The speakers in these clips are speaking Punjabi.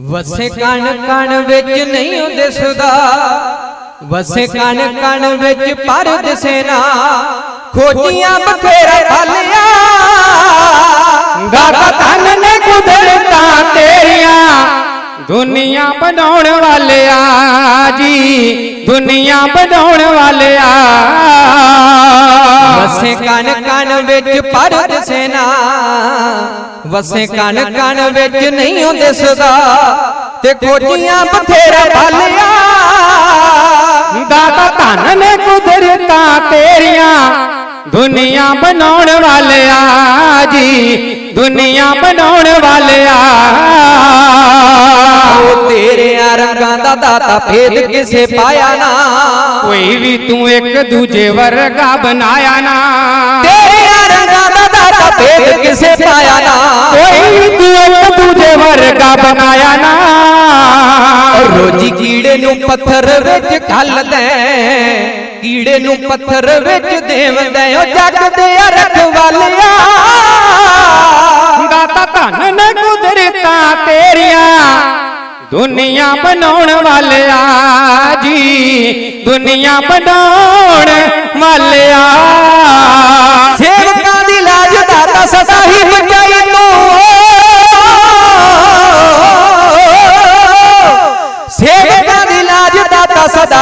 ਵਸੇ ਕਣ ਕਣ ਵਿੱਚ ਨਹੀਂ ਉਹ ਦਿਸਦਾ। ਵਸੇ ਕਣ ਕਣ ਵਿੱਚ ਪਰ ਦਿਸੇ ਨਾ। ਖੋਜੀਆਂ ਬਥੇਰਾ ਭਾਲਿਆ ਦਾਤਾ ਧਨ ਨੇ ਕੁਦਰਤਾਂ ਤੇਰੀਆਂ। ਦੁਨੀਆ ਬਣਾਉਣ ਵਾਲਿਆ ਜੀ। ਦੁਨੀਆ ਬਣਾਉਣ ਵਾਲਿਆ। ਵਸੇ ਕਣ ਕਣ ਵਿੱਚ ਪਰ ਦਿਸੇ ਨਾ। ਵਸੇ ਕਣ ਕਣ ਵਿੱਚ ਨਹੀਂ ਉਹ ਦਿਸਦਾ ਤੇ ਖੋਜੀਆਂ ਬਥੇਰਾ ਭਾਲਿਆ ਦਾਤਾ ਧਨ ਨੇ ਕੁਦਰਤਾਂ ਤੇਰੀਆਂ। ਦੁਨੀਆ ਬਣਾਉਣ ਵਾਲਿਆ ਜੀ। ਦੁਨੀਆ ਬਣਾਉਣ ਵਾਲਿਆ। ਉਹ ਤੇਰੇ ਰੰਗਾਂ ਦਾ ਦਾਤਾ ਭੇਦ ਕਿਸੇ ਪਾਇਆ ਨਾ। ਕੋਈ ਵੀ ਤੂੰ ਇੱਕ ਦੂਜੇ ਵਰਗਾ ਬਣਾਇਆ ਨਾ। ਦਾ ਭੇਦ ਕਿਸੇ ਪਾਇਆ ਨਾ। ਕੋਈ ਵੀ ਤੂੰ ਇੱਕ ਦੂਜੇ ਵਰਗਾ ਬਣਾਇਆ ਨਾ। ਰੋਜੀ ਕੀੜੇ ਨੂੰ ਪੱਥਰ ਵਿੱਚ ਘੱਲਦਾ ਕੀੜੇ ਨੂੰ ਪੱਥਰ ਵਿੱਚ ਦੇਵਦਾ ਓ ਜੱਗ ਦੇ ਰਖਵਾਲਿਆ ਦਾਤਾ ਧਨ ਨੇ ਕੁਦਰਤਾਂ ਤੇਰੀਆਂ। ਦੁਨੀਆ ਬਣਾਉਣ ਵਾਲਿਆ ਜੀ। ਦੁਨੀਆ ਬਣਾਉਣ ਵਾਲਿਆ। ਸੇਵਕਾਂ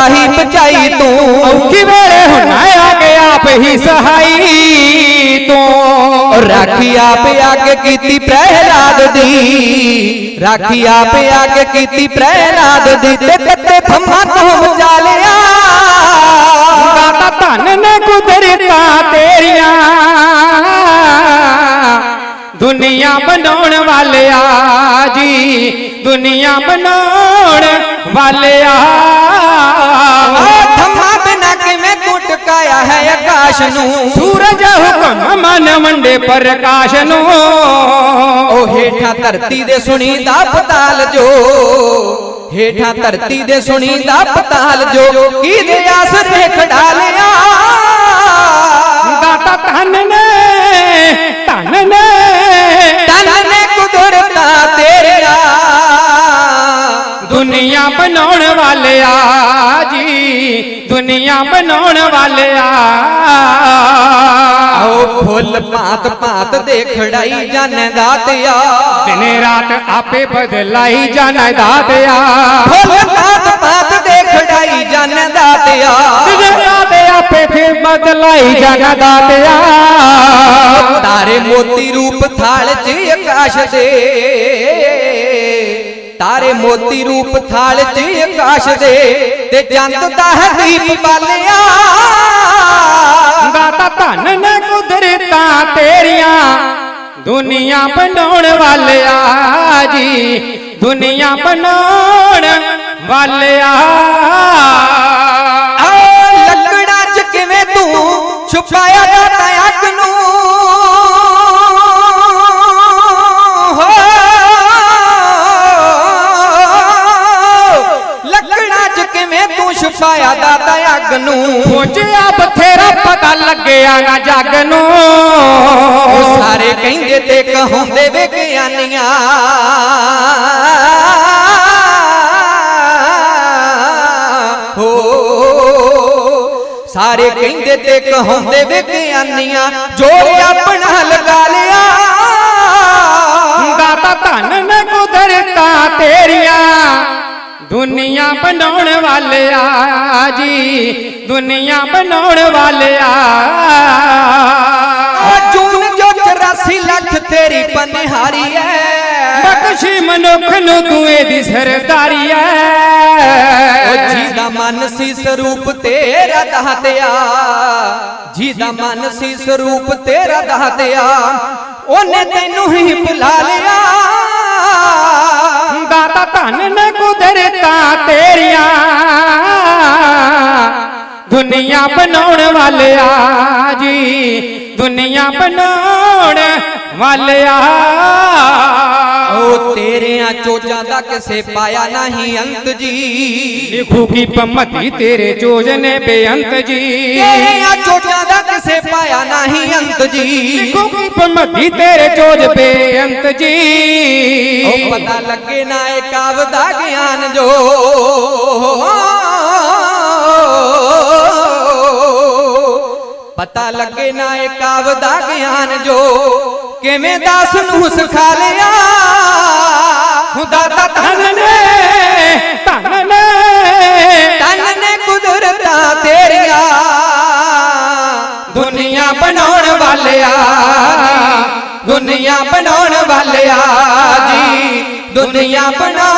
ਦਾਤਾ ਸਦਾ ਹੀ ਬਚਾਈ ਤੂੰ। ਔਖੀ ਵੇਲੇ ਹੁਣ ਆ ਕੇ ਆਪ ਹੀ ਸਹਾਈ ਤੂੰ। ਰਾਖੀ ਆਪ ਆ ਕੇ ਕੀਤੀ ਪ੍ਰਹਿਲਾਦ ਦੀ। ਰਾਖੀ ਆਪ ਆ ਕੇ ਕੀਤੀ ਪ੍ਰਹਿਲਾਦ ਦੀ ਤੇ ਕੱਤੇ ਥੰਮਾ ਤੋਂ ਬਚਾ ਲਿਆ ਦਾਤਾ ਧਨ ਨੇ ਕੁਦਰਤਾਂ ਤੇਰੀਆਂ। ਦੁਨੀਆ ਬਣਾਉਣ ਵਾਲਿਆ ਜੀ। ਦੁਨੀਆ ਬਣਾਉਣ ਵਾਲਿਆ। ਥੰਮਾ ਬਿਨਾ ਕਿਵੇਂ ਤੂੰ ਟਕਾਇਆ ਹੈ ਆਕਾਸ਼ ਨੂੰ? ਸੂਰਜ ਹੁਕਮ ਮਨ ਵੰਡੇ ਪ੍ਰਕਾਸ਼ ਨੂੰ। ਉਹ ਹੇਠਾਂ ਧਰਤੀ ਦੇ ਸੁਣੀਦਾ ਪਤਾਲ ਜੋ। ਹੇਠਾਂ ਧਰਤੀ ਦੇ ਸੁਣੀਦਾ ਪਤਾਲ ਜੋ। ਕਿਹਦੇ ਆਸਰੇ ਖੜਾ ਲਿਆ ਦਾਤਾ ਧਨ ਨੇ ਧਨ ਨੇ। ਤਨ ਨੇ ਕੁਦਰਤਾਂ ਤੇਰੀਆਂ। ਦੁਨੀਆ ਬਣਾਉਣ ਵਾਲਿਆ। ਦੁਨੀਆ ਬਣਾਉਣ ਵਾਲਿਆ। ਆਓ ਫੁੱਲ ਭਾਂਤ ਭਾਂਤ ਦੇ ਖੜਾਈ ਜਾਣੇ ਦਾਤਿਆ ਦਿਨੇ ਰਾਤ ਆਪੇ ਬਦਲਾਈ ਜਾਣਾ ਦਾਤਿਆ ਫੁੱਲ ਭਾਂਤ ਭਾਂਤ ਦੇ ਖੜਾਈ ਜਾਣੇ ਦਾਤਿਆ ਦਿਨੇ ਰਾਤ ਆਪੇ ਫਿਰ ਬਦਲਾਈ ਜਾਣਾ ਦਾਤਿਆ ਤਾਰੇ ਮੋਤੀ ਰੂਪ ਥਾਲ 'ਚ ਆਕਾਸ਼ ਦੇ। ਤਾਰੇ ਮੋਤੀ ਰੂਪ ਥਾਲ 'ਚ ਆਕਾਸ਼ ਦੇ ਤੇ ਚੰਦ ਦਾ ਹੈ ਦੀਪ ਬਾਲਿਆ। ਦਾਤਾ ਧਨ ਨੇ ਕੁਦਰਤਾਂ ਤੇਰੀਆਂ ਦੁਨੀਆ ਬਣਾਉਣ ਵਾਲਿਆ ਜੀ ਦੁਨੀਆ ਬਣਾਉਣ ਵਾਲਿਆ। ਤੂੰ ਛੁਪਾਇਆ ਦਾਤਾ ਅੱਗ ਨੂੰ। ਪੁੱਛਿਆ ਬਥੇਰਾ ਪਤਾ ਲੱਗਿਆ ਨਾ ਜੱਗ ਨੂੰ। ਸਾਰੇ ਕਹਿੰਦੇ ਤੇ ਕਹਾਉਂਦੇ ਵਿਗਿਆਨੀਆਂ ਹੋ ਸਾਰੇ ਕਹਿੰਦੇ ਤੇ ਕਹਾਉਂਦੇ ਵਿਗਿਆਨੀਆਂ ਜੋੜ ਆਪਣਾ ਲਗਾ ਲਿਆ। ਦਾਤਾ ਧਨ ਨੇ ਕੁਦਰਤਾਂ ਤੇਰੀਆਂ। ਦੁਨੀਆ ਬਣਾਉਣ ਵਾਲਿਆ। ਜੀ ਦੁਨੀਆ ਬਣਾਉਣ ਵਾਲਿਆ। ਜੂਨ ਜੋ 84 ਲੱਖ ਤੇਰੀ ਪਨਹਾਰੀ ਐ। ਬਖਸ਼ੀ ਮਨੁੱਖ ਨੂੰ ਤੂੰ ਇਹਦੀ ਸਰਦਾਰੀ ਐ। ਉਹ ਜਿਹਦਾ ਮਨ ਸੀ ਸਰੂਪ ਤੇਰਾ ਦਾਤਿਆ ਜਿਹਦਾ ਮਨ ਸੀ ਸਰੂਪ ਤੇਰਾ ਦਾਤਿਆ ਉਹਨੇ ਤੈਨੂੰ ਹੀ ਭੁਲਾ ਲਿਆ। ਤਾਂ ਧਨ ਨੇ ਕੁਦਰਤਾਂ ਤੇਰੀਆਂ। ਦੁਨੀਆ ਬਣਾਉਣ ਵਾਲਿਆ ਜੀ ਦੁਨੀਆ ਬਣਾਉਣ ਵਾਲਿਆ। ਉਹ ਤੇਰਿਆਂ ਚੋਜਾਂ ਦਾ ਕਿਸੇ ਪਾਇਆ ਨਹੀਂ ਅੰਤ ਜੀ। ਲਿਖੂ ਕੀ ਪੰਮਤੀ ਤੇਰੇ ਚੋਜ ਨੇ ਬੇਅੰਤ ਜੀ। ਤੇਰਿਆਂ ਚੋਜਾਂ ਦਾ ਕਿਸੇ ਪਾਇਆ ਨਹੀਂ ਅੰਤ ਜੀ। ਲਿਖੂ ਕੀ ਪੰਮਤੀ ਤੇਰੇ ਚੋਜ ਬੇਅੰਤ ਜੀ। ਉਹ ਪਤਾ ਲੱਗੇ ਨਾ ਇਹ ਕਾਵ ਦਾ ਗਿਆਨ ਜੋ। ਪਤਾ ਲੱਗੇ ਨਾ ਇਹ ਕਾਵ ਦਾ ਗਿਆਨ ਜੋ। ਕਿਵੇਂ ਦਾਸ ਨੂੰ ਸਿਖਾ ਲਿਆ? ਖੁਦਾ ਦਾ ਧਨ ਧਨ ਨੇ ਧਨ ਨੇ। ਤਨ ਨੇ ਕੁਦਰਤਾਂ ਤੇਰੀਆਂ, ਦੁਨੀਆ ਬਣਾਉਣ ਵਾਲਿਆ, ਦੁਨੀਆ ਬਣਾਉਣ ਵਾਲਿਆ ਜੀ, ਦੁਨੀਆ ਬਣਾ